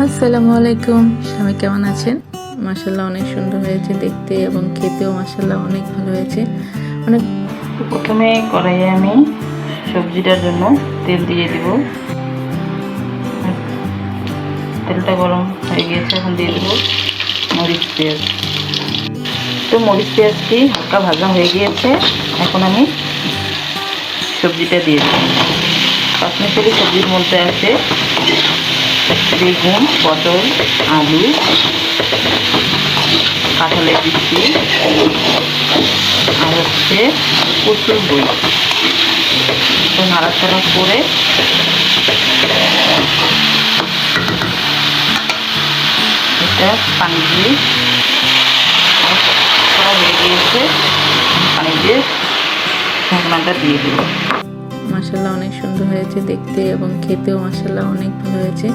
আসসালামু আলাইকুম। স্বামী কেমন আছেন? মাসাল্লাহ অনেক সুন্দর হয়েছে দেখতে এবং খেতেও মাসাল্লাহ অনেক ভালো হয়েছে। অনেক প্রথমে কড়াইয়ে আমি সবজিটার জন্য তেল দিয়ে দিব। তেলটা গরম হয়ে গিয়েছে, এখন দিয়ে দেবো মরিচ পেঁয়াজ। তো মরিচ পেঁয়াজটি হালকা ভাজা হয়ে গিয়েছে, এখন আমি সবজিটা দিয়ে দেবো। পাঁচমিশালি সবজির মধ্যে আছে বেগুন, পটল, আলু, কাঁঠালের বৃষ্টি আর হচ্ছে প্রচুর বই তো নাড়াচাড়া করে এটা পানি দিয়ে হয়ে গিয়েছে পানি দিয়ে ঢাকনাটা দিয়ে দেবো। মাসাল্লাহ অনেক সুন্দর হয়েছে দেখতে এবং খেতেও মাসাল্লাহ অনেক ভালো হয়েছে।